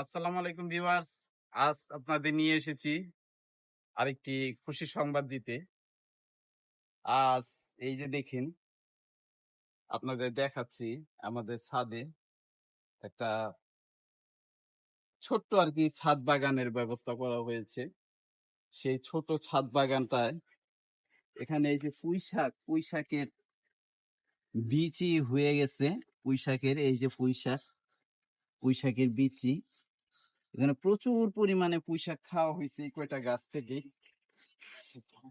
আসসালামু আলাইকুম ভিউয়ার্স। আজ আপনাদের নিয়ে এসেছি আরেকটি খুশি সংবাদ দিতে। আজ এই যে দেখেন, আপনাদের দেখাচ্ছি আমাদের ছাদে একটা ছোট্ট আর কি ছাদ বাগানের ব্যবস্থা করা হয়েছে। সেই ছোট ছাদ বাগানটায় এখানে এই যে পুঁই শাক, পুঁই শাকের বীজই হয়ে গেছে। পুঁই শাকের এই যে পুঁই শাক, পুঁই শাকের বীজই এখানে প্রচুর পরিমাণে পুঁই শাক খাওয়া হয়েছে এই কয়টা গাছ থেকে।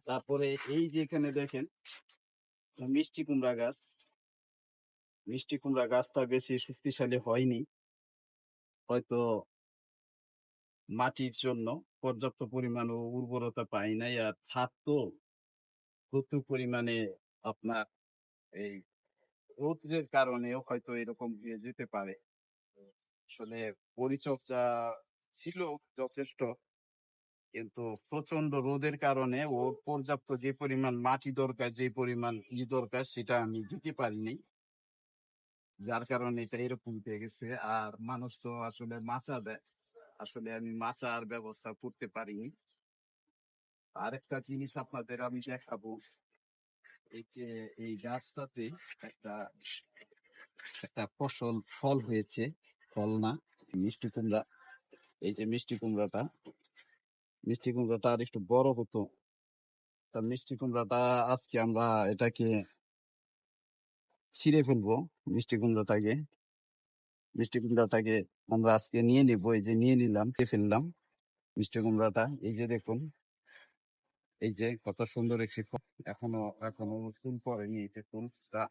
তারপরে এই যে এখানে দেখেন, মিষ্টি কুমড়া গাছ। মিষ্টি কুমড়া গাছটা বেশি শক্তিশালী হয়নি। হয়তো মাটির জন্য পর্যাপ্ত পরিমাণ উর্বরতা পাই নাই। আর ছাদ তো প্রচুর পরিমাণে আপনার এই রৌদ্রের কারণেও হয়তো এরকম হয়ে যেতে পারে। আসলে পরিচর্যা ছিল যথেষ্ট। কিন্তু প্রচণ্ড রোদের কারণে ও পর্যাপ্ত যে পরিমাণ মাটি দরকার, যে পরিমাণ ই দরকার, সেটা আমি দিতে পারিনি। যার কারণে এটা এরকম হয়ে গেছে। আর মানুষ তো আসলে মাচা দেয়। আসলে আমি মাচার ব্যবস্থা করতে পারিনি। আরেকটা জিনিস আপনাদের আমি দেখাবো। এই যে এই গাছটাতে একটা একটা ফসল, ফল হয়েছে। ফল না, মিষ্টি কুমড়া। এই যে মিষ্টি কুমড়াটা মিষ্টি কুমড়াটা আর একটু বড় হতো। তা মিষ্টি কুমড়াটা আজকে আমরা এটাকে ছিঁড়ে ফেলব মিষ্টি কুমড়াটাকে। মিষ্টি কুমড়াটাকে আমরা আজকে নিয়ে নিব, এই যে নিয়ে নিলাম ফেললাম মিষ্টি কুমড়াটা। এই যে দেখুন, এই যে কত সুন্দর একটি ফল। এখনও এখনও ফুল পড়েনি এই যে ফুলটা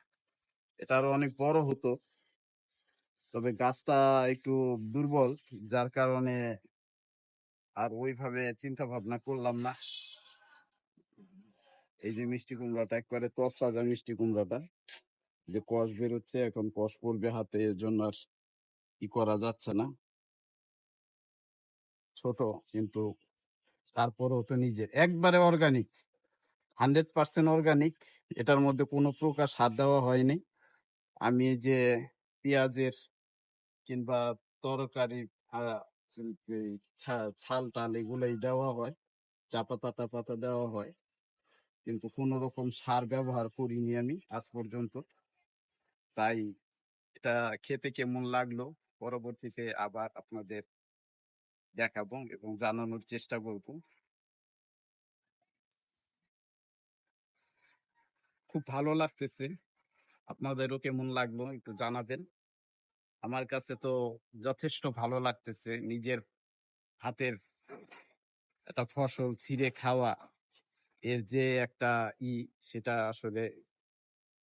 এটা আরও অনেক বড় হতো। তবে গাছটা একটু দুর্বল, যার কারণে আর ওইভাবে চিন্তা ভাবনা করলাম না। এই যে মিষ্টি কুমড়াটা, একবারে তরতাজা মিষ্টি কুমড়াটা, যে কষ বেরোচ্ছে, এখন কষ পড়বে হাতে, এর জন্য আর ই করা যাচ্ছে না। ছোট, কিন্তু তারপরেও তো নিজের একবারে অর্গানিক হান্ড্রেড পার্সেন্ট অর্গানিক এটার মধ্যে কোনো প্রকার সার দেওয়া হয়নি। আমি যে পেঁয়াজের কিংবা তরকারি ছাল টাল এগুলোই দেওয়া হয়। চা পাতা টা পাতা দেওয়া হয়। কিন্তু কোনো রকম সার ব্যবহার করিনি আমি আজ পর্যন্ত। তাই এটা খেতে কেমন লাগল পরবর্তীতে আবার আপনাদের দেখাবো এবং জানানোর চেষ্টা করব। খুব ভালো লাগতেছে। আপনাদেরও কেমন লাগল একটু জানাবেন। আমার কাছে তো যথেষ্ট ভালো লাগতেছে। নিজের হাতের একটা ফসল ছিঁড়ে খাওয়া, এর যে একটা ই, সেটা আসলে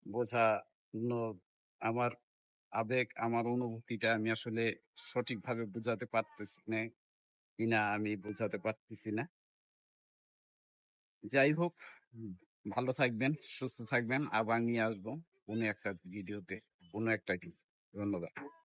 বোঝা আমার আবেগ, আমার অনুভূতিটা আমি আসলে সঠিকভাবে বোঝাতে পারতেছি না, কিনা আমি বোঝাতে পারতেছি না। যাই হোক, ভালো থাকবেন, সুস্থ থাকবেন, আবার নিয়ে আসব কোনো একটা ভিডিওতে কোনো একটা কিছু। ধন্যবাদ।